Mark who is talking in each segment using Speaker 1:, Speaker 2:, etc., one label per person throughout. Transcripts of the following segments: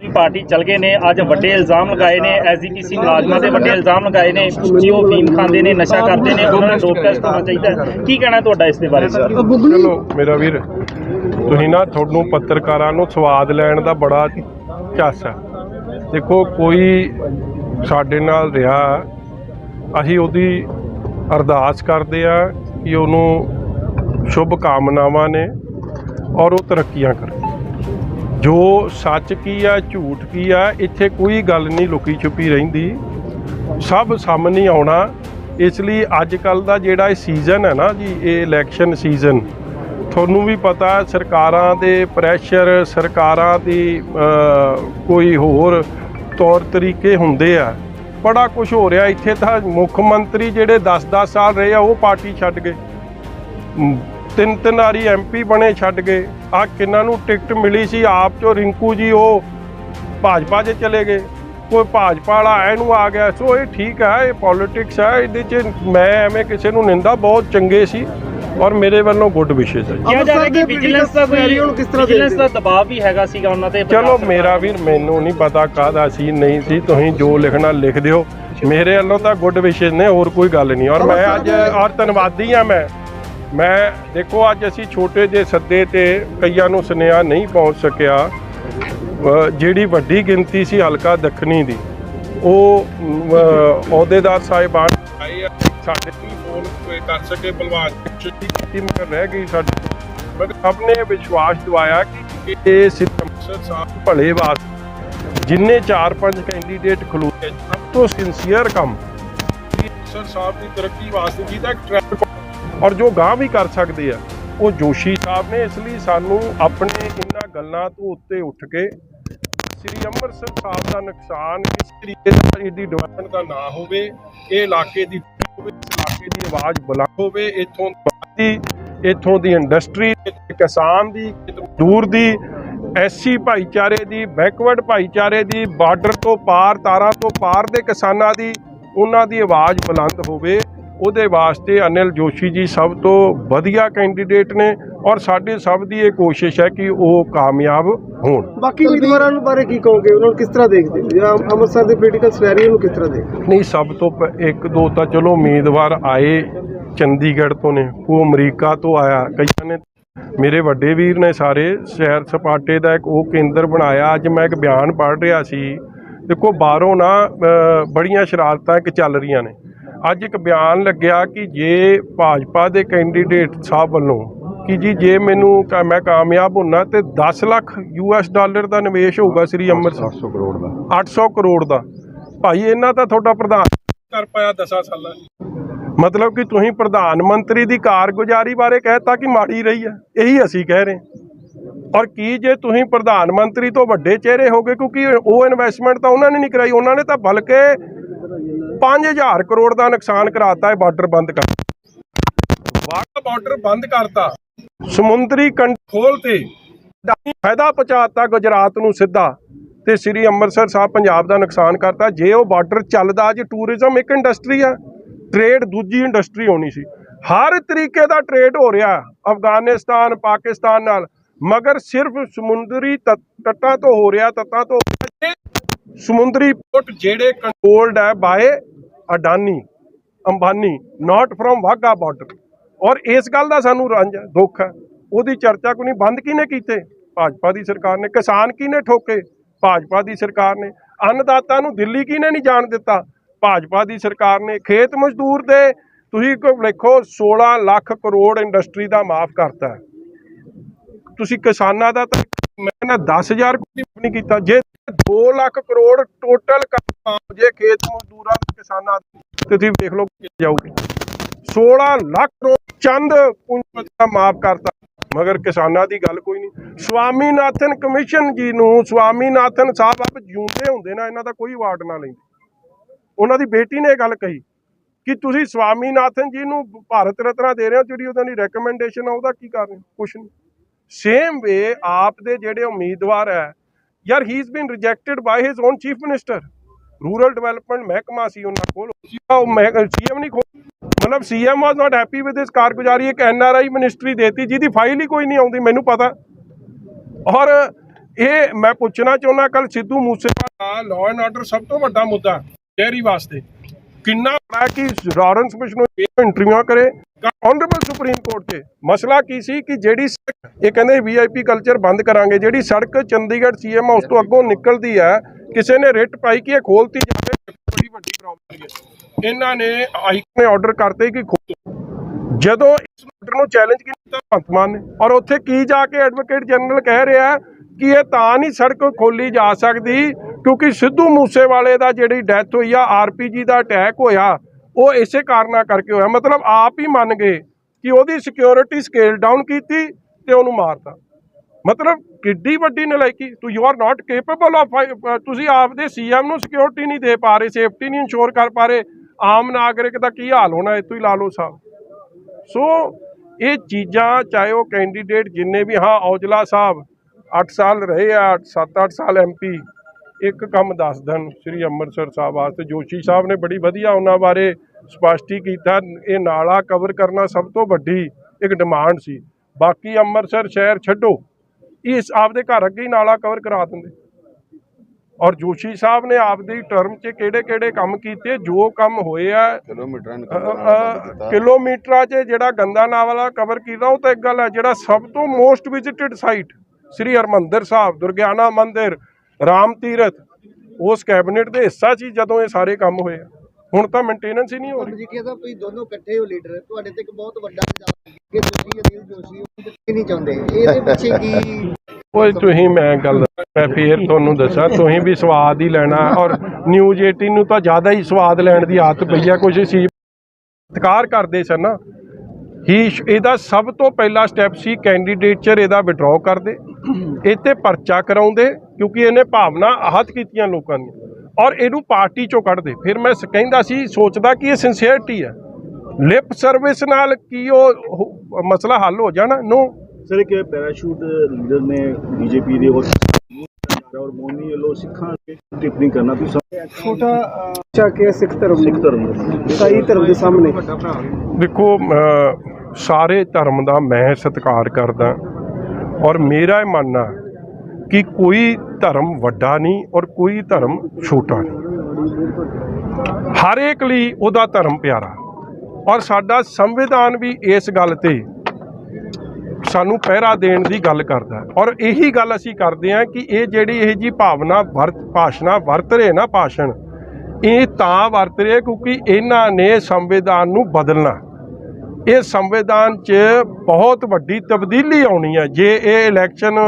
Speaker 1: ਆਪਣੀ ਪਾਰਟੀ ਚਲ ਗਏ ਨੇ ਅੱਜ ਵੱਡੇ ਇਲਜ਼ਾਮ ਲਗਾਏ ਨੇ ਐਸਜੀਪੀਸੀ ਮੁਲਾਜ਼ਮਾਂ ਤੇ ਵੱਡੇ ਇਲਜ਼ਾਮ ਲਗਾਏ ਨੇ ਕਿ ਉਹ ਫੀਮ ਖਾਂਦੇ ਨੇ ਨਸ਼ਾ ਕਰਦੇ ਨੇ ਉਹਨਾਂ ਨੂੰ ਡੋਪ ਟੈਸਟ ਹੋਣਾ ਚਾਹੀਦਾ। ਕੀ ਕਹਿਣਾ ਤੁਹਾਡਾ ਇਸ ਦੇ ਬਾਰੇ? ਸਰ
Speaker 2: ਚਲੋ ਮੇਰਾ ਵੀਰ ਤੁਸੀਂ ਨਾ ਤੁਹਾਨੂੰ ਪੱਤਰਕਾਰਾਂ ਨੂੰ ਸਵਾਦ ਲੈਣ ਦਾ ਬੜਾ ਚੱਸ ਹੈ। ਦੇਖੋ ਕੋਈ ਸਾਡੇ ਨਾਲ ਰਿਹਾ ਅਸੀਂ ਉਹਦੀ ਅਰਦਾਸ ਕਰਦੇ ਆ ਕਿ ਉਹਨੂੰ ਸ਼ੁਭ ਕਾਮਨਾਵਾਂ ਨੇ ਔਰ ਉਹ ਤਰੱਕੀਆਂ ਕਰੇ। ਜੋ ਸੱਚ ਕੀ ਆ, ਝੂਠ ਕੀ ਆ, ਇੱਥੇ ਕੋਈ ਗੱਲ ਨਹੀਂ ਲੁਕੀ ਛੁਪੀ ਰਹਿੰਦੀ। ਸਭ ਸਾਹਮਣੇ ਆਉਣਾ। ਇਸ ਲਈ ਅੱਜ ਕੱਲ ਦਾ ਜਿਹੜਾ ਇਹ ਸੀਜ਼ਨ ਹੈ ਨਾ ਜੀ, ਇਹ ਇਲੈਕਸ਼ਨ ਸੀਜ਼ਨ ਤੁਹਾਨੂੰ ਵੀ ਪਤਾ ਸਰਕਾਰਾਂ ਦੇ ਪ੍ਰੈਸ਼ਰ ਸਰਕਾਰਾਂ ਦੀ ਕੋਈ ਹੋਰ ਤੌਰ ਤਰੀਕੇ ਹੁੰਦੇ ਆ। ਬੜਾ ਕੁਝ ਹੋ ਰਿਹਾ। ਇੱਥੇ ਤਾਂ ਮੁੱਖ ਮੰਤਰੀ ਜਿਹੜੇ 10-10 ਸਾਲ ਰਹੇ ਆ, ਉਹ ਪਾਰਟੀ ਛੱਡ ਗਏ। ਤਿੰਨ ਤਿੰਨ ਵਾਰੀ ਐਮਪੀ ਬਣੇ ਛੱਡ ਗਏ ਆ ਕਿੰਨਾਂ ਨੂੰ ਟਿਕਟ ਮਿਲੀ ਸੀ? ਆਪ ਚੋਂ ਰਿੰਕੂ ਜੀ ਉਹ ਭਾਜਪਾ 'ਚ ਚਲੇ ਗਏ। ਕੋਈ ਭਾਜਪਾ ਵਾਲਾ ਇਹਨੂੰ ਆ ਗਿਆ ਸੋ ਇਹ ਠੀਕ ਹੈ ਇਹ ਪੋਲਿਟਿਕਸ ਹੈ ਇਹਦੇ 'ਚ ਮੈਂ ਐਵੇਂ ਕਿਸੇ ਨੂੰ ਨਿੰਦਾ ਬਹੁਤ ਚੰਗੇ ਸੀ ਔਰ ਮੇਰੇ ਵੱਲੋਂ ਗੁੱਡ ਵਿਸ਼ੇਸ ਹੈ।
Speaker 1: ਕਿਹਾ ਜਾ ਰਿਹਾ ਕਿ ਵਿਜੀਲੈਂਸ ਦਾ ਕੋਈ
Speaker 3: ਨੂੰ ਕਿਸ ਤਰ੍ਹਾਂ
Speaker 1: ਵਿਜੀਲੈਂਸ ਦਾ ਦਬਾਅ ਵੀ ਹੈਗਾ ਸੀਗਾ ਉਹਨਾਂ ਤੇ
Speaker 2: ਚਲੋ ਮੇਰਾ ਵੀਰ ਮੈਨੂੰ ਨਹੀਂ ਪਤਾ ਕਾਹਦਾ ਸੀ ਨਹੀਂ ਸੀ ਤੁਸੀਂ ਜੋ ਲਿਖਣਾ ਲਿਖ ਦਿਓ। ਮੇਰੇ ਵੱਲੋਂ ਤਾਂ ਗੁੱਡ ਵਿਸ਼ੇਸ ਨੇ ਹੋਰ ਕੋਈ ਗੱਲ ਨਹੀਂ। ਔਰ ਮੈਂ ਅੱਜ ਔਰ ਧੰਨਵਾਦੀ ਆ ਮੈਂ। ਮੈਂ ਦੇਖੋ, ਅੱਜ ਅਸੀਂ ਛੋਟੇ ਜਿਹੇ ਸੱਦੇ ਤੇ ਕਈਆਂ ਨੂੰ ਸੁਨੇਹਾ ਨਹੀਂ ਪਹੁੰਚ ਸਕਿਆ ਜਿਹੜੀ ਵੱਡੀ ਗਿਣਤੀ ਸੀ ਹਲਕਾ ਦੱਖਣੀ ਦੀ, ਉਹ ਅਹੁਦੇਦਾਰ ਸਾਹਿਬਾਨ ਆਏ ਸਾਡੇ ਵੀ ਫੋਨ ਕਰ ਸਕੇ ਬਲਵਾਨ ਚੁੱਟੀ ਕੀਤੀ ਮਗਰ ਰਹਿ ਗਈ ਸਾਡੇ ਤੋਂ। ਮਗਰ ਸਭ ਨੇ ਵਿਸ਼ਵਾਸ ਦਿਵਾਇਆ ਕਿ ਇਹ ਸਿਰਫ ਸਾਹਿਬ ਭਲੇ ਵਾਸਤੇ, ਜਿੰਨੇ 4-5 ਕੈਂਡੀਡੇਟ ਖਲੋਤੇ, ਸਭ ਤੋਂ ਸਿੰਸੀਅਰ ਕੰਮ ਸਰ ਸਾਹਿਬ ਦੀ ਤਰੱਕੀ ਵਾਸਤੇ ਜਿਹਦਾ ਇੱਕ ਔਰ ਜੋ ਗਾਂ ਵੀ ਕਰ ਸਕਦੇ ਆ ਉਹ ਜੋਸ਼ੀ ਸਾਹਿਬ ਨੇ। ਇਸ ਲਈ ਸਾਨੂੰ ਆਪਣੇ ਇਹਨਾਂ ਗੱਲਾਂ ਤੋਂ ਉੱਤੇ ਉੱਠ ਕੇ ਸ੍ਰੀ ਅੰਮ੍ਰਿਤਸਰ ਸਾਹਿਬ ਦਾ ਨੁਕਸਾਨ ਕਿਸ ਤਰੀਕੇ ਨਾਲ ਇਹਦੀ ਡਿਵੈਲਪਮੈਂਟ ਦਾ ਨਾ ਹੋਵੇ ਇਹ ਇਲਾਕੇ ਦੀ ਹੋਵੇ, ਇਲਾਕੇ ਦੀ ਆਵਾਜ਼ ਬੁਲੰਦ ਹੋਵੇ ਇੱਥੋਂ ਦੀ ਇੱਥੋਂ ਦੀ ਇੰਡਸਟਰੀ ਕਿਸਾਨ ਦੀ ਦੂਰ ਦੀ ਐਸੀ ਭਾਈਚਾਰੇ ਦੀ ਬੈਕਵਰਡ ਭਾਈਚਾਰੇ ਦੀ ਬਾਰਡਰ ਤੋਂ ਪਾਰ ਤਾਰਾਂ ਤੋਂ ਪਾਰ ਦੇ ਕਿਸਾਨਾਂ ਦੀ ਉਹਨਾਂ ਦੀ ਆਵਾਜ਼ ਬੁਲੰਦ ਹੋਵੇ। ਉਹਦੇ ਵਾਸਤੇ ਅਨਿਲ ਜੋਸ਼ੀ ਜੀ ਸਭ ਤੋਂ ਵਧੀਆ ਕੈਂਡੀਡੇਟ ਨੇ ਔਰ ਸਾਡੇ ਸਭ ਦੀ ਇਹ ਕੋਸ਼ਿਸ਼ ਹੈ ਕਿ ਉਹ ਕਾਮਯਾਬ ਹੋਣ।
Speaker 3: ਬਾਕੀ ਉਮੀਦਵਾਰਾਂ ਨੂੰ ਬਾਰੇ ਕੀ ਕਹੋਗੇ? ਉਹਨਾਂ ਨੂੰ ਕਿਸ ਤਰ੍ਹਾਂ ਦੇਖਦੇ ਹੋ? ਜਾਂ ਅੰਮ੍ਰਿਤਸਰ ਦੇ ਪੋਲੀਟੀਕਲ ਸਿਨੈਰੀਓ ਨੂੰ ਕਿਸ ਤਰ੍ਹਾਂ ਦੇਖਦੇ?
Speaker 2: ਨਹੀਂ ਸਭ ਤੋਂ ਪ- ਇੱਕ ਦੋ ਤਾਂ ਚਲੋ ਉਮੀਦਵਾਰ ਆਏ ਚੰਡੀਗੜ੍ਹ ਤੋਂ ਨੇ ਉਹ ਅਮਰੀਕਾ ਤੋਂ ਆਇਆ ਕਈਆਂ ਨੇ ਮੇਰੇ ਵੱਡੇ ਵੀਰ ਨੇ ਸਾਰੇ ਸ਼ਹਿਰ ਸਪਾਟੇ ਦਾ ਇੱਕ ਉਹ ਕੇਂਦਰ ਬਣਾਇਆ ਅੱਜ ਮੈਂ ਇੱਕ ਬਿਆਨ ਪੜ੍ਹ ਰਿਹਾ ਸੀ। ਦੇਖੋ ਬਾਹਰੋਂ ਨਾ ਬੜੀਆਂ ਸ਼ਰਾਰਤਾਂ ਇੱਕ ਚੱਲ ਰਹੀਆਂ ਨੇ। ਅੱਜ ਇੱਕ ਬਿਆਨ ਲੱਗਿਆ ਕਿ ਜੇ ਭਾਜਪਾ ਦੇ ਕੈਂਡੀਡੇਟ ਸਾਹਿਬ ਵੱਲੋਂ ਕਿ ਜੀ ਜੇ ਮੈਨੂੰ ਮੈਂ ਕਾਮਯਾਬ ਹੁੰਨਾ ਤੇ 10 ਲੱਖ ਯੂਐਸ ਡਾਲਰ ਦਾ ਨਿਵੇਸ਼ ਹੋਊਗਾ ਸ੍ਰੀ ਅੰਮ੍ਰਿਤਸਰ 800 ਕਰੋੜ ਦਾ 800 ਕਰੋੜ ਦਾ ਭਾਈ ਇਹਨਾਂ ਤਾਂ ਤੁਹਾਡਾ ਪ੍ਰਧਾਨ ਕਰ ਪਾਇਆ 10 ਸਾਲਾਂ। ਮਤਲਬ ਕਿ ਤੁਸੀਂ ਪ੍ਰਧਾਨ ਮੰਤਰੀ ਦੀ ਕਾਰਗੁਜ਼ਾਰੀ ਬਾਰੇ ਕਹਿਤਾ ਕਿ ਮਾੜੀ ਰਹੀ ਹੈ ਇਹੀ ਅਸੀਂ ਕਹਿ ਰਹੇ। ਔਰ ਕੀ ਜੇ ਤੁਸੀਂ ਪ੍ਰਧਾਨ ਮੰਤਰੀ ਤੋਂ ਵੱਡੇ ਚਿਹਰੇ ਹੋਗੇ ਕਿਉਂਕਿ ਉਹ ਇਨਵੈਸਟਮੈਂਟ ਤਾਂ ਉਹਨਾਂ ਨੇ ਨਹੀਂ ਕਰਾਈ ਉਹਨਾਂ ਨੇ ਤਾਂ ਬਲਕਿ 5000 ਕਰੋੜ ਦਾ ਨੁਕਸਾਨ ਕਰਾਤਾ ਹੈ ਬਾਰਡਰ ਬੰਦ ਕਰ ਵਾਗਾ ਬਾਰਡਰ ਬੰਦ ਕਰਤਾ। ਸਮੁੰਦਰੀ ਕੰਟਰੋਲ ਤੇ। ਫਾਇਦਾ ਪਹੁੰਚਾਤਾ ਗੁਜਰਾਤ ਨੂੰ ਸਿੱਧਾ ਤੇ ਸ੍ਰੀ ਅੰਮ੍ਰਿਤਸਰ ਸਾਹਿਬ ਪੰਜਾਬ ਦਾ ਨੁਕਸਾਨ ਕਰਤਾ। ਜੇ ਉਹ ਬਾਰਡਰ ਚੱਲਦਾ ਅੱਜ ਟੂਰਿਜ਼ਮ ਇੱਕ ਇੰਡਸਟਰੀ ਆ ਟ੍ਰੇਡ ਦੂਜੀ ਇੰਡਸਟਰੀ ਹੋਣੀ ਸੀ। ਹਰ ਤਰੀਕੇ ਦਾ ਟ੍ਰੇਡ ਹੋ ਰਿਹਾ ਅਫਗਾਨਿਸਤਾਨ ਪਾਕਿਸਤਾਨ ਨਾਲ ਮਗਰ ਸਿਰਫ ਸਮੁੰਦਰੀ ਤੱਟ- ਤੋਂ ਹੋ ਰਿਹਾ ਤੱਟਾਂ ਤੋਂ ਸਮੁੰਦਰੀ ਪੋਰਟ ਜਿਹੜੇ ਕੰਟਰੋਲਡ ਹੈ by Adani Ambani not from Wagah border ਔਰ ਇਸ ਗੱਲ ਦਾ ਸਾਨੂੰ ਰੰਜ ਹੈ ਦੁੱਖ ਹੈ। ਉਹਦੀ ਚਰਚਾ ਕੋਈ ਨਹੀਂ, ਬੰਦ ਕਿਹਨੇ ਕੀਤੇ? ਭਾਜਪਾ ਦੀ ਸਰਕਾਰ ਨੇ, ਕਿਸਾਨ ਕਿਹਨੇ ਠੋਕੇ? ਭਾਜਪਾ ਦੀ ਸਰਕਾਰ ਨੇ। ਅੰਨਦਾਤਾ ਨੂੰ ਦਿੱਲੀ ਕਿਹਨੇ ਨਹੀਂ ਜਾਣ ਦਿੱਤਾ? ਭਾਜਪਾ ਦੀ ਸਰਕਾਰ ਨੇ ਖੇਤ ਮਜ਼ਦੂਰ ਦੇ, ਤੁਸੀਂ ਵੇਖੋ ਲਿਖੋ 16 ਲੱਖ ਕਰੋੜ ਇੰਡਸਟਰੀ ਦਾ ਮਾਫ ਕਰਤਾ ਤੁਸੀਂ ਕਿਸਾਨਾਂ ਦਾ ਤਾਂ ਮੈਂ ਨਾ 10000 ਕੋਈ ਨਹੀਂ ਕੀਤਾ। ਜੇ 2 ਲੱਖ ਕਰੋੜ ਟੋਟਲ ਕੰਮ ਜੇ ਖੇਤ ਮਜ਼ਦੂਰਾਂ ਤੇ ਕਿਸਾਨਾਂ ਤੇ ਤੁਸੀਂ ਦੇਖ ਲਓ ਕਿ ਜਾਊਗੀ। 16 ਲੱਖ ਕਰੋੜ ਚੰਦ ਪੂੰਜੀ ਮਾਫ ਕਰਤਾ। ਮਗਰ ਕਿਸਾਨਾਂ ਦੀ ਗੱਲ ਕੋਈ ਨਹੀਂ। ਸਵਾਮੀਨਾਥਨ ਕਮਿਸ਼ਨ ਜੀ ਨੂੰ ਸਵਾਮੀਨਾਥਨ ਸਾਹਿਬ ਆਪ ਜਿਉਂਦੇ ਹੁੰਦੇ ਨਾ, ਇਹਨਾਂ ਦਾ ਕੋਈ ਅਵਾਰਡ ਨਾ ਲੈਂਦੇ। ਉਹਨਾਂ ਦੀ ਬੇਟੀ ਨੇ ਇਹ ਗੱਲ ਕਹੀ ਕਿ ਤੁਸੀਂ ਸਵਾਮੀਨਾਥਨ ਜੀ ਨੂੰ ਭਾਰਤ ਰਤਨਾ ਦੇ ਰਹੇ ਹੋ, ਜਿਹੜੀ ਉਹਨਾਂ ਦੀ ਰეკਮੈਂਡੇਸ਼ਨ ਆ, ਉਹਦਾ ਕੀ ਕਰ ਰਹੇ ਹੋ? ਕੁਛ ਨਹੀਂ। ਸੇਮ ਵੇ ਆਪ ਦੇ ਜਿਹੜੇ ਉਮੀਦਵਾਰ ਹੈ ਯਾਰ ਹੀ is been rejected by his own chief minister rural development ਮਹਿਕਮਾ ਸੀ ਉਹਨਾਂ ਕੋਲ ਉਹ ਸੀਐਮ ਨਹੀਂ ਖੋਲ ਮਤਲਬ CM was not happy with ਇਸ ਕਾਰਗੁਜ਼ਾਰੀ ਇੱਕ ਐਨਆਰਆਈ ਮਿਨਿਸਟਰੀ ਦੇਤੀ ਜਿਹਦੀ ਫਾਈਲ ਹੀ ਕੋਈ ਨਹੀਂ ਆਉਂਦੀ ਮੈਨੂੰ ਪਤਾ ਔਰ ਇਹ ਮੈਂ ਪੁੱਛਣਾ ਚਾਹੁੰਦਾ ਕੱਲ Sidhu Moosewala law and order ਸਭ ਤੋਂ ਵੱਡਾ ਮੁੱਦਾ ਡੇਅਰੀ ਵਾਸਤੇ ਕਿੰਨਾ ਬੜਾ ਕਿ ਲਾਰੈਂਸ ਬਿਸ਼ਨੋਈ ਇੰਟਰਵਿਊ ਕਰੇ ਆਨਰੇਬਲ ਸੁਪਰੀਮ ਕੋਰਟ 'ਚ ਮਸਲਾ ਕੀ ਸੀ ਕਿ ਜਿਹੜੀ ਇਹ ਕਹਿੰਦੇ ਵੀਆਈਪੀ ਕਲਚਰ ਬੰਦ ਕਰਾਂਗੇ। ਜਿਹੜੀ ਸੜਕ ਚੰਡੀਗੜ੍ਹ ਸੀਐਮ ਹਾਊਸ ਤੋਂ ਅੱਗੋਂ ਨਿਕਲਦੀ ਹੈ, ਕਿਸੇ ਨੇ ਰਿਟ ਪਾਈ ਕਿ ਇਹ ਖੋਲਤੀ ਜਾਵੇ, ਬੜੀ ਵੱਡੀ ਪ੍ਰੋਬਲਮ ਹੈ ਇਹਨਾਂ ਨੇ ਹਾਈ ਨੇ ਆਰਡਰ ਕਰਤੇ ਕਿ ਖੋਲੋ ਜਦੋਂ ਇਸ ਆਰਡਰ ਨੂੰ ਚੈਲੰਜ ਕੀਤਾ ਭਗਵੰਤ ਮਾਨ ਨੇ। ਔਰ ਉੱਥੇ ਕੀ ਜਾ ਕੇ ਐਡਵੋਕੇਟ ਜਨਰਲ ਕਹਿ ਰਿਹਾ ਕਿ ਇਹ ਤਾਂ ਨਹੀਂ ਸੜਕ ਖੋਲੀ ਜਾ ਸਕਦੀ, ਕਿਉਂਕਿ ਸਿੱਧੂ ਮੂਸੇਵਾਲੇ ਦਾ ਜਿਹੜੀ ਡੈਥ ਹੋਈ ਆ ਆਰਪੀਜੀ ਦਾ ਅਟੈਕ ਹੋਇਆ ਉਹ ਇਸੇ ਕਾਰਨਾਂ ਕਰਕੇ ਹੋਇਆ। ਮਤਲਬ ਆਪ ਹੀ ਮੰਨ ਗਏ ਕਿ ਉਹਦੀ ਸਿਕਿਉਰਿਟੀ ਸਕੇਲ ਡਾਊਨ ਕੀਤੀ ਤੇ ਉਹਨੂੰ ਮਾਰਤਾ। ਮਤਲਬ ਕਿੱਡੀ ਵੱਡੀ ਨਲਾਇਕੀ, ਤੂੰ you are not capable of ਤੁਸੀਂ ਆਪਦੇ ਸੀਐਮ ਨੂੰ ਸਿਕਿਉਰਿਟੀ ਨਹੀਂ ਦੇ ਪਾ ਰਹੇ ਸੇਫਟੀ ਨਹੀਂ ਇੰਸ਼ੋਰ ਕਰ ਪਾ ਰਹੇ, ਆਮ ਨਾਗਰਿਕ ਦਾ ਕੀ ਹਾਲ ਹੋਣਾ ਇਹ ਹੀ ਲਾ ਲਓ ਸਾਹਿਬ ਸੋ ਇਹ ਚੀਜ਼ਾਂ, ਚਾਹੇ ਉਹ ਕੈਂਡੀਡੇਟ ਜਿੰਨੇ ਵੀ, ਹਾਂ, ਔਜਲਾ ਸਾਹਿਬ 8 ਸਾਲ ਰਹੇ ਆ 7-8 ਸਾਲ ਐਮਪੀ ਇੱਕ ਕੰਮ ਦੱਸ ਦੇਣ, ਸ੍ਰੀ ਅੰਮ੍ਰਿਤਸਰ ਸਾਹਿਬ ਵਾਸਤੇ। ਜੋਸ਼ੀ ਸਾਹਿਬ ਨੇ ਬੜੀ ਵਧੀਆ ਉਹਨਾਂ ਬਾਰੇ ਸਪਸ਼ਟੀ ਕੀਤਾ ਇਹ ਨਾਲਾ ਕਵਰ ਕਰਨਾ ਸਭ ਤੋਂ ਵੱਡੀ ਇੱਕ ਡਿਮਾਂਡ ਸੀ। ਬਾਕੀ ਅੰਮ੍ਰਿਤਸਰ ਸ਼ਹਿਰ ਛੱਡੋ। ਇਸ ਆਪਦੇ ਘਰ ਅੱਗੇ ਹੀ ਨਾਲਾ ਕਵਰ ਕਰਾ ਦਿੰਦੇ। ਔਰ ਜੋਸ਼ੀ ਸਾਹਿਬ ਨੇ ਆਪਦੀ ਟਰਮ 'ਚ ਕਿਹੜੇ ਕਿਹੜੇ ਕੰਮ ਕੀਤੇ ਜੋ ਕੰਮ ਹੋਏ ਆ
Speaker 4: ਕਿਲੋਮੀਟਰਾਂ
Speaker 2: 'ਚ ਜਿਹੜਾ ਗੰਦਾ ਨਾਵਲਾ ਕਵਰ ਕੀਤਾ ਉਹ ਤਾਂ ਇੱਕ ਗੱਲ ਹੈ ਜਿਹੜਾ ਸਭ ਤੋਂ most visited site Shri Harmandir Sahib Durgiana Mandir Ram Tirath ਉਸ ਕੈਬਨਿਟ ਦੇ ਹਿੱਸਾ ਸੀ ਜਦੋਂ ਇਹ ਸਾਰੇ ਕੰਮ ਹੋਏ ਆ। ਹੁਣ ਤਾਂ ਮੇਨਟੇਨੈਂਸ ਹੀ ਨਹੀਂ ਹੋ ਰਹੀ।
Speaker 5: ਮਜੀਠੀਆ ਸਾਹਿਬ ਤੁਸੀਂ ਦੋਨੋਂ ਇਕੱਠੇ ਹੋ ਲੀਡਰ ਤੁਹਾਡੇ ਤੇ ਇੱਕ ਬਹੁਤ ਵੱਡਾ ਇਲਜ਼ਾਮ ਹੈ ਕਿ ਤੁਸੀਂ ਅਨਿਲ ਜੋਸ਼ੀ ਨੂੰ ਕਿੱਥੇ ਨਹੀਂ ਚਾਹੁੰਦੇ। ਇਹਦੇ ਪਿੱਛੇ ਕੀ
Speaker 2: ਓਏ ਤੁਸੀਂ ਮੈਂ ਗੱਲ ਮੈਂ ਫੇਰ ਤੁਹਾਨੂੰ ਦੱਸਾਂ ਤੁਸੀਂ ਵੀ ਸਵਾਦ ਹੀ ਲੈਣਾ ਔਰ ਨਿਊਜ਼ 18 ਨੂੰ ਤਾਂ ਜ਼ਿਆਦਾ ਹੀ ਸਵਾਦ ਲੈਣ ਦੀ ਆਦਤ ਪਈ ਆ ਕੁਝ ਸੀ। ਸਤਿਕਾਰ ਕਰਦੇ ਸਨ ਨਾ। ਹੀ ਇਹਦਾ ਸਭ ਤੋਂ ਪਹਿਲਾ ਸਟੈਪ ਸੀ ਕੈਂਡੀਡੇਟਚਰ ਇਹਦਾ ਵਿਡਰਾਅ ਕਰਦੇ। ਇਹ ਤੇ ਪਰਚਾ ਕਰਾਉਂਦੇ ਕਿਉਂਕਿ ਇਹਨੇ ਭਾਵਨਾ ਆਹਤ ਕੀਤੀਆਂ ਲੋਕਾਂ ਦੀਆਂ। ਔਰ ਇਹਨੂੰ ਪਾਰਟੀ ਚੋਂ ਕੱਢਦੇ ਫਿਰ ਮੈਂ ਕਹਿੰਦਾ ਸੀ ਸੋਚਦਾ ਕਿ ਇਹ ਸਿੰਸੀਅਰਟੀ ਹੈ। ਲਿਪ ਸਰਵਿਸ ਨਾਲ ਕੀ ਉਹ ਮਸਲਾ ਹੱਲ ਹੋ ਜਾਣਾ? ਨੋ
Speaker 6: ਸਰ ਇੱਕ ਪੈਰਾਸ਼ੂਟ ਲੀਡਰ ਨੇ ਬੀਜੇਪੀ ਦੇ ਉਹ ਔਰ ਮੋਨੀ ਵੱਲੋਂ ਸਿੱਖਾਂ ਤੇ ਟਿੱਪਣੀ ਕਰਨਾ ਤੁਸੀਂ
Speaker 3: ਛੋਟਾ ਚਾ ਕੇ ਸਿੱਖ ਧਰਮ
Speaker 6: ਸਿੱਖ ਧਰਮ ਨੂੰ
Speaker 3: ਈਸਾਈ ਧਰਮ ਦੇ ਸਾਹਮਣੇ।
Speaker 2: ਦੇਖੋ ਸਾਰੇ ਧਰਮ ਦਾ ਮੈਂ ਸਤਿਕਾਰ ਕਰਦਾ। ਔਰ ਮੇਰਾ ਇਹ ਮੰਨਣਾ ਕਿ ਕੋਈ ਧਰਮ ਵੱਡਾ ਨਹੀਂ ਔਰ ਕੋਈ ਧਰਮ ਛੋਟਾ ਨਹੀਂ। ਹਰ ਇੱਕ ਲਈ ਉਹਦਾ ਧਰਮ ਪਿਆਰਾ। ਔਰ ਸਾਡਾ ਸੰਵਿਧਾਨ ਵੀ ਇਸ ਗੱਲ ਤੇ ਸਾਨੂੰ ਪਹਿਰਾ ਦੇਣ ਦੀ ਗੱਲ ਕਰਦਾ ਔਰ ਇਹੀ ਗੱਲ ਅਸੀਂ ਕਰਦੇ ਹਾਂ ਕਿ ਇਹ ਜਿਹੜੀ ਇਹ ਜੀ ਭਾਵਨਾ ਵਰਤ, ਭਾਸ਼ਣਾ ਵਰਤ ਰਹੇ ਨਾ ਭਾਸ਼ਣ, ਇਹ ਤਾਂ ਵਰਤ ਰਹੇ ਕਿਉਂਕਿ ਇਹਨਾਂ ਨੇ ਸੰਵਿਧਾਨ ਨੂੰ ਬਦਲਣਾ। ਇਹ ਸੰਵਿਧਾਨ 'ਚ ਬਹੁਤ ਵੱਡੀ ਤਬਦੀਲੀ ਆਉਣੀ ਹੈ। ਜੇ ਇਹ ਇਲੈਕਸ਼ਨ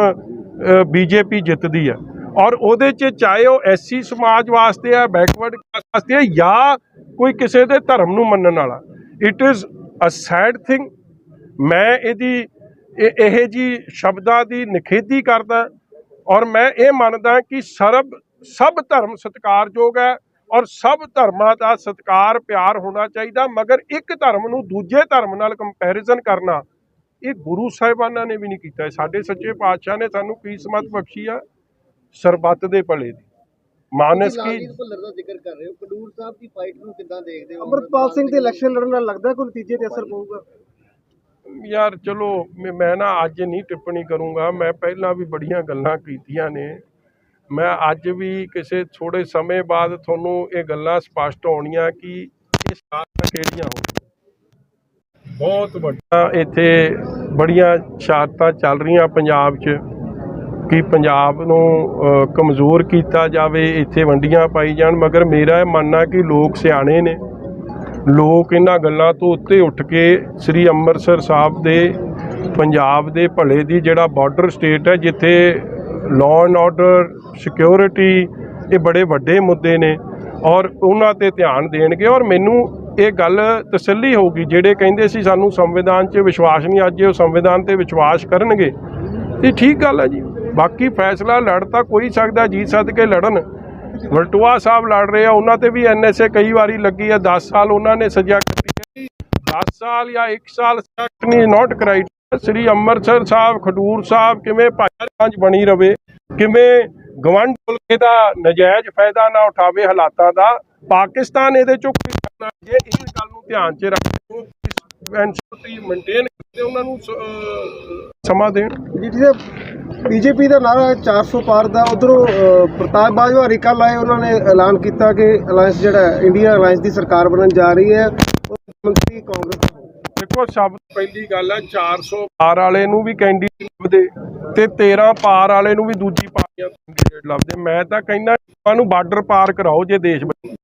Speaker 2: ਬੀਜੇਪੀ ਜਿੱਤਦੀ ਹੈ ਔਰ ਉਹਦੇ 'ਚ ਚਾਹੇ ਉਹ ਐਸਸੀ ਸਮਾਜ ਵਾਸਤੇ ਹੈ ਬੈਕਵਰਡ ਵਾਸਤੇ ਹੈ ਜਾਂ ਕੋਈ ਕਿਸੇ ਦੇ ਧਰਮ ਨੂੰ ਮੰਨਣ ਵਾਲਾ। It is a sad thing ਮੈਂ ਇਹਦੀ, ਇਹ ਇਹ ਜੀ ਸ਼ਬਦਾਂ ਦੀ ਨਿਖੇਧੀ ਕਰਦਾ ਔਰ ਮੈਂ ਇਹ ਮੰਨਦਾ ਕਿ ਸਰਬ, ਸਭ ਧਰਮ ਸਤਿਕਾਰਯੋਗ ਹੈ ਔਰ ਸਭ ਧਰਮਾਂ ਦਾ ਸਤਿਕਾਰ ਪਿਆਰ ਹੋਣਾ ਚਾਹੀਦਾ, ਮਗਰ ਇੱਕ ਧਰਮ ਨੂੰ ਦੂਜੇ ਧਰਮ ਨਾਲ ਕੰਪੈਰੀਜ਼ਨ ਕਰਨਾ ਇਹ ਗੁਰੂ ਸਾਹਿਬਾਨਾਂ ਨੇ ਵੀ ਨਹੀਂ ਕੀਤਾ। ਸਾਡੇ ਸੱਚੇ ਪਾਤਸ਼ਾਹ ਨੇ ਸਾਨੂੰ ਕੀ ਸਮਤ ਬਖਸ਼ੀ ਆ? ਸਰਬੱਤ ਦੇ ਭਲੇ ਦੀ। ਮਾਨਸ ਕੀ
Speaker 5: ਲਾਲਜੀਤ ਭੁੱਲਰ ਦਾ ਜ਼ਿਕਰ ਕਰ ਰਹੇ ਹੋ। ਕਡੂਰ ਸਾਹਿਬ ਦੀ ਫਾਈਟ ਨੂੰ ਕਿੱਦਾਂ ਦੇਖਦੇ ਹੋ?
Speaker 3: ਅਮਰਪਾਲ ਸਿੰਘ ਦੇ ਇਲੈਕਸ਼ਨ ਲੜਨ ਨਾਲ ਲੱਗਦਾ ਕੋਈ ਨਤੀਜੇ ਤੇ ਅਸਰ ਪਊਗਾ?
Speaker 2: ਯਾਰ ਚਲੋ ਮੈਂ- ਨਾ ਅੱਜ ਨਹੀਂ ਟਿੱਪਣੀ ਕਰੂੰਗਾ। ਮੈਂ ਪਹਿਲਾਂ ਵੀ ਬੜੀਆਂ ਗੱਲਾਂ ਕੀਤੀਆਂ ਨੇ। ਮੈਂ ਅੱਜ ਵੀ ਕਿਸੇ ਥੋੜੇ ਸਮੇਂ ਬਾਅਦ ਤੁਹਾਨੂੰ ਇਹ ਗੱਲਾਂ ਸਪਸ਼ਟ ਹੋਣੀਆਂ ਕਿ ਇਹ ਸ਼ਰਾਰਤਾਂ ਕਿਹੜੀਆਂ ਹੋਣਗੀਆਂ ਬਹੁਤ ਵੱਡਾ ਇੱਥੇ ਬੜੀਆਂ ਸ਼ਹਾਦਤਾਂ ਚੱਲ ਰਹੀਆਂ ਪੰਜਾਬ 'ਚ, ਕਿ ਪੰਜਾਬ ਨੂੰ ਕਮਜ਼ੋਰ ਕੀਤਾ ਜਾਵੇ, ਇੱਥੇ ਵੰਡੀਆਂ ਪਾਈ ਜਾਣ। ਮਗਰ ਮੇਰਾ ਇਹ ਮੰਨਣਾ ਕਿ ਲੋਕ ਸਿਆਣੇ ਨੇ। ਲੋਕ ਇਹਨਾਂ ਗੱਲਾਂ ਤੋਂ ਉੱਤੇ ਉੱਠ ਕੇ ਸ੍ਰੀ ਅੰਮ੍ਰਿਤਸਰ ਸਾਹਿਬ ਦੇ, ਪੰਜਾਬ ਦੇ ਭਲੇ ਦੀ ਜਿਹੜਾ ਬਾਰਡਰ ਸਟੇਟ ਹੈ, ਜਿੱਥੇ ਲਾਅ ਐਂਡ ਆਰਡਰ ਸਿਕਿਉਰਿਟੀ ਇਹ ਬੜੇ ਵੱਡੇ ਮੁੱਦੇ ਨੇ ਔਰ ਉਹਨਾਂ ਤੇ ਧਿਆਨ ਦੇਣਗੇ। ਔਰ ਮੈਨੂੰ ਇਹ ਗੱਲ ਤਸੱਲੀ ਹੋਊਗੀ, ਜਿਹੜੇ ਕਹਿੰਦੇ ਸੀ ਸਾਨੂੰ ਸੰਵਿਧਾਨ 'ਚ ਵਿਸ਼ਵਾਸ ਨਹੀਂ, ਅੱਜ ਉਹ ਸੰਵਿਧਾਨ ਤੇ ਵਿਸ਼ਵਾਸ ਕਰਨਗੇ। ਇਹ ਠੀਕ ਗੱਲ ਹੈ ਜੀ। ਬਾਕੀ ਫੈਸਲਾ ਲੜ ਤਾਂ ਕੋਈ ਸਕਦਾ ਜੀ ਸਦ ਕੇ ਲੜਨ। ਵਲਟੂਆ ਸਾਹਿਬ ਲੜ ਰਹੇ ਆ, ਉਹਨਾਂ ਤੇ ਵੀ ਐਨਐਸਏ ਕਈ ਵਾਰੀ ਲੱਗੀ ਆ। 10 ਸਾਲ ਉਹਨਾਂ ਨੇ ਸਜ਼ਾ ਕੱਟੀ ਹੈ 10 ਸਾਲ ਜਾਂ 1 ਸਾਲ ਨਹੀਂ ਨਾਟ ਕਰਾਈਟ ਸ੍ਰੀ ਅੰਮ੍ਰਿਤਸਰ ਸਾਹਿਬ, ਖਡੂਰ ਸਾਹਿਬ ਕਿਵੇਂ ਭਾਈਚਾਰਕ ਬਣੀ ਰਵੇ, ਕਿਵੇਂ ਗਵੰਡ ਮੁਲਕੇ ਦਾ ਨਜਾਇਜ਼ ਫਾਇਦਾ ਨਾ ਉਠਾਵੇ ਹਾਲਾਤਾਂ ਦਾ, ਪਾਕਿਸਤਾਨ ਇਹਦੇ ਚੋਂ ਕਰਨਾ ਜੇ ਇਹ ਗੱਲ ਨੂੰ ਧਿਆਨ 'ਚ ਰੱਖੋ ਐਨਸੀਟੀ ਮੇਨਟੇਨ ਕਰਦੇ ਉਹਨਾਂ ਨੂੰ ਸਮਾਂ ਦੇਣ।
Speaker 3: ਜੀ ਸਾਹਿਬ ਬੀਜੇਪੀ ਦਾ ਨਾਰਾ ਹੈ 400 ਪਾਰ ਦਾ ਉਧਰੋਂ ਪ੍ਰਤਾਪ ਬਾਜਵਾ ਕੱਲ੍ਹ ਆਏ ਉਹਨਾਂ ਨੇ ਐਲਾਨ ਕੀਤਾ ਕਿ ਅਲਾਈਅੰਸ ਜਿਹੜਾ ਇੰਡੀਆ ਅਲਾਈਅੰਸ ਦੀ ਸਰਕਾਰ ਬਣਨ ਜਾ ਰਹੀ ਹੈ। ਉਹ ਮੰਤਰੀ ਕਾਂਗਰਸ।
Speaker 2: ਦੇਖੋ ਸਭ ਤੋਂ ਪਹਿਲੀ ਗੱਲ ਹੈ 400 ਪਾਰ ਵਾਲੇ ਨੂੰ ਵੀ ਕੈਂਡੀਡੇਟ ਲੱਭਦੇ ਤੇ 13 ਪਾਰ ਵਾਲੇ ਨੂੰ ਵੀ ਦੂਜੀ ਪਾਰਟੀਆਂ ਕੈਂਡੀਡੇਟ ਲੱਭਦੇ। ਮੈਂ ਤਾਂ ਕਹਿੰਦਾ ਇਹਨਾਂ ਨੂੰ ਬਾਰਡਰ ਪਾਰ ਕਰਾਓ ਜੇ ਦੇਸ਼ ਬਣੇ।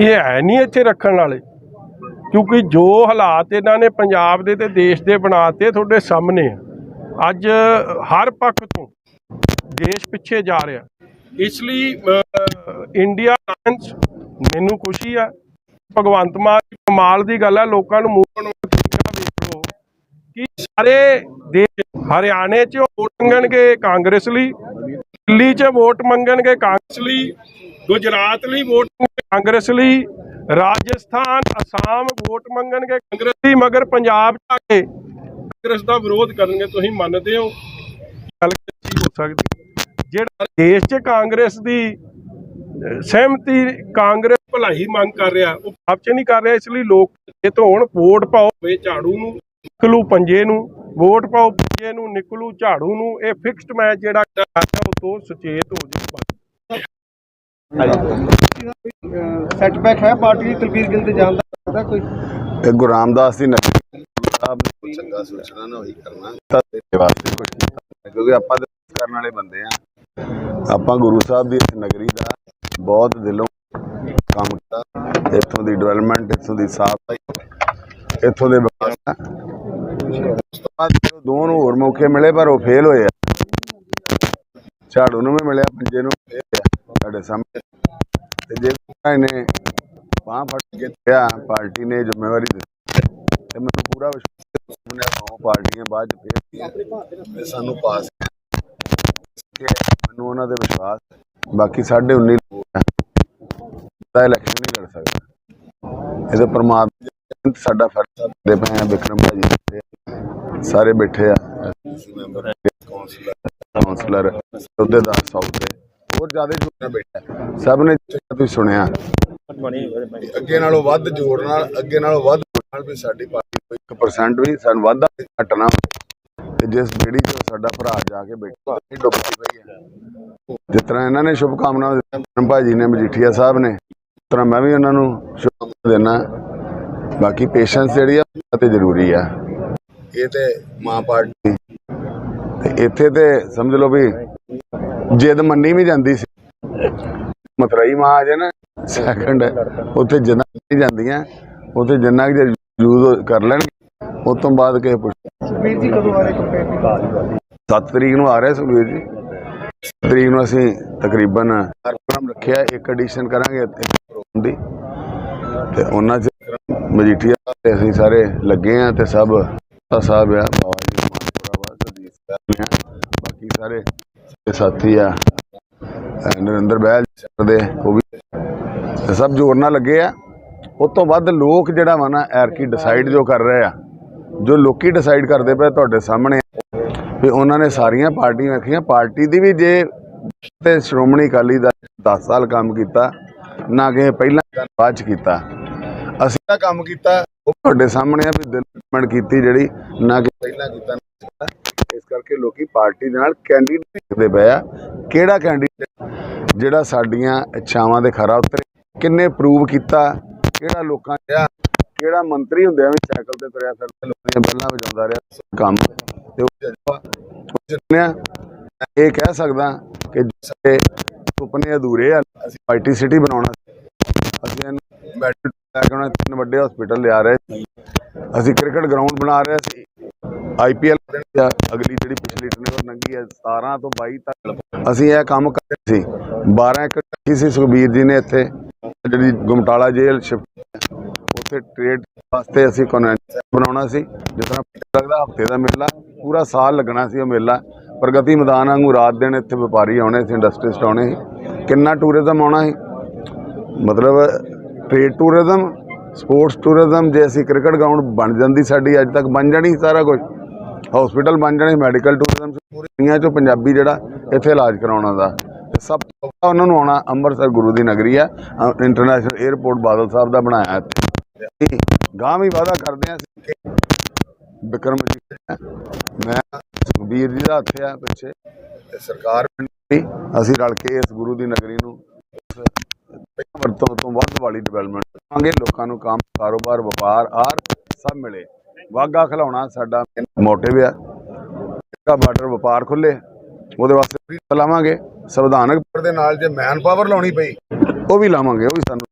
Speaker 2: ਇਹ ਹੈ ਨਹੀਂ ਇੱਥੇ ਰੱਖਣ ਵਾਲੇ। ਕਿਉਂਕਿ ਜੋ ਹਾਲਾਤ ਇਹਨਾਂ ਨੇ ਪੰਜਾਬ ਦੇ ਤੇ ਦੇਸ਼ ਦੇ ਬਣਾਤੇ ਤੁਹਾਡੇ ਸਾਹਮਣੇ ਆ। ਅੱਜ ਹਰ ਪੱਖ ਤੋਂ ਦੇਸ਼ ਪਿੱਛੇ ਜਾ ਰਿਹਾ। ਇਸ ਲਈ ਇੰਡੀਆ ਅਲਾਈਅੰਸ ਮੈਨੂੰ ਖੁਸ਼ੀ ਆ। ਭਗਵੰਤ ਮਾਨ ਕਮਾਲ ਦੀ ਗੱਲ ਹੈ ਲੋਕਾਂ ਨੂੰ ਮੂੰਹ ਤਰੀਕਾ ਵੇਖ ਕਿ ਸਾਰੇ ਦੇਸ਼ ਹਰਿਆਣੇ 'ਚ ਵੋਟ ਮੰਗਣਗੇ ਕਾਂਗਰਸ ਲਈ, ਦਿੱਲੀ 'ਚ ਵੋਟ ਮੰਗਣਗੇ ਕਾਂਗਰਸ ਲਈ ਗੁਜਰਾਤ ਲਈ ਵੋਟ ਕਾਂਗਰਸ ਲਈ ਰਾਜਸਥਾਨ ਅਸਾਮ ਵੋਟ ਮੰਗਣਗੇ ਕਾਂਗਰਸ ਲਈ ਮਗਰ ਪੰਜਾਬ ਆ ਕੇ ਕਾਂਗਰਸ ਦਾ ਵਿਰੋਧ ਕਰਨਗੇ ਤੁਸੀਂ ਮੰਨਦੇ ਹੋ? ਗੱਲ ਕੀ ਹੋ ਸਕਦੀ? ਜਿਹੜਾ ਦੇਸ਼ 'ਚ ਕਾਂਗਰਸ ਦੀ ਸਹਿਮਤੀ ਕਾਂਗਰਸ ਭਲਾਈ ਮੰਗ ਕਰ ਰਿਹਾ ਉਹ ਆਪ 'ਚ ਨਹੀਂ ਕਰ ਰਿਹਾ ਇਸ ਲਈ ਲੋਕ ਇਹ ਤੋਂ ਹੁਣ ਵੋਟ ਪਾਓ। ਵੇ ਝਾੜੂ ਨੂੰ। ਨਿਕਲੂ ਪੰਜੇ ਨੂੰ ਵੋਟ ਪਾਓ ਪੰਜੇ ਨੂੰ ਨਿਕਲੂ ਝਾੜੂ ਨੂੰ ਇਹ ਫਿਕਸਡ ਮੈਚ ਜਿਹੜਾ ਉਹ ਤੋਂ ਸੁਚੇਤ ਹੋ ਜਾਊਗਾ।
Speaker 3: ਸੈਟਬੈਕ ਹੈ ਪਾਰਟੀ ਦੀ ਤਲਬੀਰ ਗਿਲ ਤੇ ਜਾਣ ਦਾ ਲੱਗਦਾ ਕੋਈ?
Speaker 4: ਇਹ ਗੁਰੂ ਰਾਮਦਾਸ ਦੀ ਨਗਰੀ ਸਾਹਿਬ ਨੇ ਚੰਗਾ ਸੋਚਣਾ ਨਾ ਉਹੀ ਕਰਨਾ। ਤਾਂ ਵਾਸਤੇ ਕੁਝ ਕੀਤਾ ਕਿਉਂਕਿ ਆਪਾਂ ਤਾਂ ਕਰਨ ਵਾਲੇ ਬੰਦੇ ਆ। ਆਪਾਂ ਗੁਰੂ ਸਾਹਿਬ ਦੀ ਇਸ ਨਗਰੀ ਦਾ ਬਹੁਤ ਦਿਲੋਂ ਕੰਮ ਕੀਤਾ। ਇੱਥੋਂ ਦੀ ਡਿਵੈਲਪਮੈਂਟ ਇੱਥੋਂ ਦੀ ਸਾਫ਼ ਸਫ਼ਾਈ ਇੱਥੋਂ ਦੇ ਵਿਕਾਸ ਦਾ। ਉਸ ਤੋਂ ਬਾਅਦ ਜਦੋਂ ਦੋ ਨੂੰ ਹੋਰ ਮੌਕੇ ਮਿਲੇ ਪਰ ਉਹ ਫੇਲ ਹੋਏ ਆ। ਝਾੜੂ ਨੂੰ ਵੀ ਮਿਲਿਆ ਪੰਜੇ ਨੂੰ ਸਾਡੇ ਸਾਹਮਣੇ। ਤੇ ਜੇ ਇਹਨੇ ਬਾਂਹ ਫੜ ਕੇ ਕਿਹਾ ਪਾਰਟੀ ਨੇ ਜ਼ਿੰਮੇਵਾਰੀ ਦਿੱਤੀ ਤੇ ਮੈਨੂੰ ਪੂਰਾ ਵਿਸ਼ਵਾਸ ਉਹਨੇ ਨੌ ਪਾਰਟੀਆਂ ਬਾਅਦ ਫੇਰ ਸਾਨੂੰ ਪਾਸ ਮੈਨੂੰ ਉਹਨਾਂ ਦੇ ਵਿਸ਼ਵਾਸ। ਬਾਕੀ ਸਾਡੇ 19 ਲੋਕ ਹੈ ਦਾ ਇਲੈਕਸ਼ਨ ਨਹੀਂ ਲੜ ਸਕਦਾ। ਇਹਦੇ ਪ੍ਰਮਾਤਮਾ ਸਾਡਾ ਫਰਜ਼ ਦੇ ਪਏ ਆ ਵਿਕਰਮ ਭਾਜੀ ਸਾਰੇ ਬੈਠੇ ਆ। ਮੈਂਬਰ ਕਾਉਂਸਲਰ ਕਾਉਂਸਲਰ ਅਹੁਦੇਦਾਰ ਸਾਊਥ ਦੇ ਹੋਰ ਜ਼ਿਆਦਾ ਜੁੜਨਾ ਬੈਠਾ। ਸਭ ਨੇ ਤੁਸੀਂ ਸੁਣਿਆ। ਅੱਗੇ ਨਾਲੋਂ ਵੱਧ ਜੋੜ ਨਾਲ ਅੱਗੇ ਨਾਲੋਂ ਵੱਧ ਨਾਲ ਵੀ ਸਾਡੀ ਪਾਰਟੀ ਕੋਈ 1% ਵੀ ਸਾਨੂੰ ਵਾਧਾ ਘਟਣਾ ਤੇ ਜਿਸ 'ਚ ਸਾਡਾ ਭਰਾ ਜਾ ਕੇ ਬੈਠਾ ਡੁੱਬਦੀ ਪਈ ਹੈ। ਜਿਸ ਤਰ੍ਹਾਂ ਇਹਨਾਂ ਨੇ ਸ਼ੁਭ ਕਾਮਨਾਵਾਂ ਦਿੱਤੀਆਂ ਭਾਜੀ ਨੇ ਮਜੀਠੀਆ ਸਾਹਿਬ ਨੇ ਉਸ ਤਰ੍ਹਾਂ ਮੈਂ ਵੀ ਉਹਨਾਂ ਨੂੰ ਸ਼ੁਭ ਦੇਣਾ ਬਾਕੀ ਪੇਸ਼ੈਂਸ ਜਿਹੜੀ ਆ ਤੇ ਜ਼ਰੂਰੀ ਆ। ਇਹ ਤੇ ਮਾਂ ਪਾਰਟੀ ਤੇ ਇੱਥੇ ਤੇ ਸਮਝ ਲਓ ਵੀ ਜਿੱਦ ਮੰਨੀ ਵੀ ਜਾਂਦੀ ਸੀ। ਮਤਰਈ ਮਾਂ ਆ ਜਾਏ ਨਾ ਸੈਕੰਡ ਉੱਥੇ ਜਿੰਨਾ ਨਹੀਂ ਜਾਂਦੀਆਂ ਉੱਥੇ ਜਿੰਨਾ ਕਿ ਯੂਜ਼ ਕਰ ਲੈਣਗੇ ਉਸ ਤੋਂ ਬਾਅਦ ਕਿਸੇ ਪੁੱਛ
Speaker 3: ਸੁਖਬੀਰ ਜੀ ਕਦੋਂ ਆ ਰਹੇ ਕੰਪੇਨ?
Speaker 4: 7 ਤਰੀਕ ਨੂੰ ਆ ਰਿਹਾ ਸੁਖਵੀਰ ਜੀ। 7 ਤਰੀਕ ਨੂੰ ਅਸੀਂ ਤਕਰੀਬਨ ਪ੍ਰੋਗਰਾਮ ਰੱਖਿਆ ਇੱਕ ਐਡੀਸ਼ਨ ਕਰਾਂਗੇ ਪ੍ਰੋਗਰਾਮ ਦੀ। ਤੇ ਉਹਨਾਂ ਚ ਮਜੀਠੀਆ ਤੇ ਅਸੀਂ ਸਾਰੇ ਲੱਗੇ ਆ ਤੇ ਸਭ ਸਾਹਿਬ ਆ। ਬਾਬਾ ਜੀ ਮਾਨਪੁਰਾ ਬਾਕੀ ਸਾਰੇ ਸਾਡੇ ਸਾਥੀ ਆ ਨਰਿੰਦਰ ਬਹਿਲ ਦੇ, ਉਹ ਵੀ ਸਭ ਜੋਰ ਨਾਲ ਲੱਗੇ ਆ। ਉਸ ਤੋਂ ਵੱਧ ਲੋਕ ਜਿਹੜਾ ਵਾ ਨਾ ਐਰਕੀ ਡਿਸਾਈਡ ਜੋ ਕਰ ਰਹੇ ਆ, ਜੋ ਲੋਕੀ ਡਿਸਾਈਡ ਕਰਦੇ ਪਏ ਤੁਹਾਡੇ ਸਾਹਮਣੇ ਵੀ ਉਹਨਾਂ ਨੇ ਸਾਰੀਆਂ ਪਾਰਟੀਆਂ ਰੱਖੀਆਂ। ਪਾਰਟੀ ਦੀ ਵੀ ਜੇ ਤੇ ਸ਼੍ਰੋਮਣੀ ਅਕਾਲੀ ਦਾ 10 ਸਾਲ ਕੰਮ ਕੀਤਾ, ਨਾ ਕਿ ਪਹਿਲਾਂ ਬਾਅਦ ਚ ਕੀਤਾ। ਅਸੀਂ ਤਾਂ ਕੰਮ ਕੀਤਾ, ਉਹ ਤੁਹਾਡੇ ਸਾਹਮਣੇ ਆ ਵੀ ਡਿਵੈਲਪਮੈਂਟ ਕੀਤੀ ਜਿਹੜੀ, ਨਾ ਕਿ ਪਹਿਲਾਂ ਕੀਤਾ। ਕਰਕੇ ਲੋਕੀ ਪਾਰਟੀ ਦੇ ਨਾਲ ਕੈਂਡੀਡੇਟ ਦੇਖਦੇ ਪਏ ਆ। ਕਿਹੜਾ ਕੈਂਡੀਡੇਟ ਜਿਹੜਾ ਸਾਡੀਆਂ ਇੱਛਾਵਾਂ ਦੇ ਖਰਾ ਉਤਰੇ। ਕਿੰਨੇ ਪ੍ਰੂਵ ਕੀਤਾ? ਕਿਹੜਾ ਲੋਕਾਂ ਨੇ ਕਿਹੜਾ ਮੰਤਰੀ ਹੁੰਦਿਆਂ ਵੀ ਸਾਈਕਲ ਤੇ ਤੁਰਿਆ ਫਿਰਦਾ, ਲੋਕਾਂ ਦੀਆਂ ਬੱਲਾਂ ਵਜਾਉਂਦਾ ਰਿਹਾ ਕੰਮ। ਤੇ ਉਹ ਜਜ਼ਬਾ ਇਹ ਕਹਿ ਸਕਦਾ ਕਿ ਸਾਡੇ ਸੁਪਨੇ ਅਧੂਰੇ ਆ। ਅਸੀਂ ਆਈਟੀ ਸਿਟੀ ਬਣਾਉਣਾ ਅਸੀਂ ਇਹਨੂੰ ਮੈਟਰੋ ਲੈ ਕੇ ਆਉਣਾ ਤਿੰਨ ਵੱਡੇ ਹਸਪੀਟਲ ਲਿਆ ਰਹੇ ਸੀ। ਅਸੀਂ ਕ੍ਰਿਕਟ ਗਰਾਊਂਡ ਬਣਾ ਰਹੇ ਸੀ। ਆਈਪੀਐਲ ਅਗਲੀ ਜਿਹੜੀ ਪਿਛਲੀ ਟਰਨਿੰਗ ਲੰਗੀ ਹੈ 17 ਤੋਂ 22 ਤੱਕ ਅਸੀਂ ਇਹ ਕੰਮ ਕਰ ਰਹੇ ਸੀ 12 ਏਕੜ ਰੱਖੀ ਸੀ ਸੁਖਬੀਰ ਜੀ ਨੇ ਇੱਥੇ, ਜਿਹੜੀ ਗੁਮਟਾਲਾ ਜੇਲ੍ਹ ਸ਼ਿਫਟ ਉੱਥੇ ਟ੍ਰੇਡ ਵਾਸਤੇ ਅਸੀਂ ਕਨਵੈਂਸ਼ਨ ਬਣਾਉਣਾ ਸੀ, ਜਿਸ ਤਰ੍ਹਾਂ ਲੱਗਦਾ ਹਫ਼ਤੇ ਦਾ ਮੇਲਾ, ਪੂਰਾ ਸਾਲ ਲੱਗਣਾ ਸੀ ਉਹ ਮੇਲਾ। ਪ੍ਰਗਤੀ ਮੈਦਾਨ ਵਾਂਗੂ ਰਾਤ ਦਿਨ ਇੱਥੇ ਵਪਾਰੀ ਆਉਣੇ ਸੀ ਇੰਡਸਟਰੀਸਟ ਆਉਣੇ ਸੀ। ਕਿੰਨਾ ਟੂਰਿਜ਼ਮ ਆਉਣਾ ਸੀ? ਮਤਲਬ ਟ੍ਰੇਡ ਟੂਰਿਜ਼ਮ ਸਪੋਰਟਸ ਟੂਰਿਜ਼ਮ ਜੇ ਅਸੀਂ ਕ੍ਰਿਕਟ ਗਰਾਊਂਡ ਬਣ ਜਾਂਦੀ ਸਾਡੀ ਅੱਜ ਤੱਕ, ਬਣ ਜਾਣੀ ਸਾਰਾ ਕੁਝ ਹਸਪੀਟਲ ਬਣ ਜਾਣੇ ਮੈਡੀਕਲ ਟੂਰਿਜ਼ਮ ਪੂਰੀ ਦੁਨੀਆ 'ਚੋਂ ਪੰਜਾਬੀ ਜਿਹੜਾ ਇੱਥੇ ਇਲਾਜ ਕਰਾਉਣਾ ਦਾ। ਤੇ ਸਭ ਤੋਂ ਪਹਿਲਾਂ ਉਹਨਾਂ ਨੂੰ ਆਉਣਾ ਅੰਮ੍ਰਿਤਸਰ ਗੁਰੂ ਦੀ ਨਗਰੀ ਆ ਇੰਟਰਨੈਸ਼ਨਲ 에ਅਰਪੋਰਟ ਬਾਦਲ ਸਾਹਿਬ ਦਾ ਬਣਾਇਆ ਇੱਥੇ। ਤੇ ਗਾਂਹ ਵੀ ਵਾਅਦਾ ਕਰਦੇ ਹਾਂ ਬਿਕਰਮ ਕਿ ਜੀ ਮੈਂ ਸੁਖਬੀਰ ਜੀ ਦਾ ਹੱਥ ਆ ਪਿੱਛੇ ਸਰਕਾਰ ਵੀ ਅਸੀਂ ਰਲ ਕੇ ਇਸ ਗੁਰੂ ਦੀ ਨਗਰੀ ਨੂੰ ਵਰਤੋਂ ਤੋਂ ਵੱਧ ਵਾਲੀ ਡਿਵੈਲਪਮੈਂਟ ਕਰਾਂਗੇ, ਲੋਕਾਂ ਨੂੰ ਕੰਮ, ਕਾਰੋਬਾਰ, ਵਪਾਰ, ਆਰ ਸਭ ਮਿਲੇ। ਵਾਗਾ ਖਿਲਾਉਣਾ ਸਾਡਾ ਮੋਟਿਵ ਆ। ਦਾ ਬਾਰਡਰ ਵਪਾਰ ਖੁੱਲੇ, ਉਹਦੇ ਵਾਸਤੇ ਵੀ ਲਾਵਾਂਗੇ। ਸੰਵਿਧਾਨਕ ਦੇ ਨਾਲ ਜੇ ਮੈਨ ਪਾਵਰ ਲਾਉਣੀ ਪਈ, ਉਹ ਵੀ ਲਾਵਾਂਗੇ, ਉਹ ਵੀ ਸਾਨੂੰ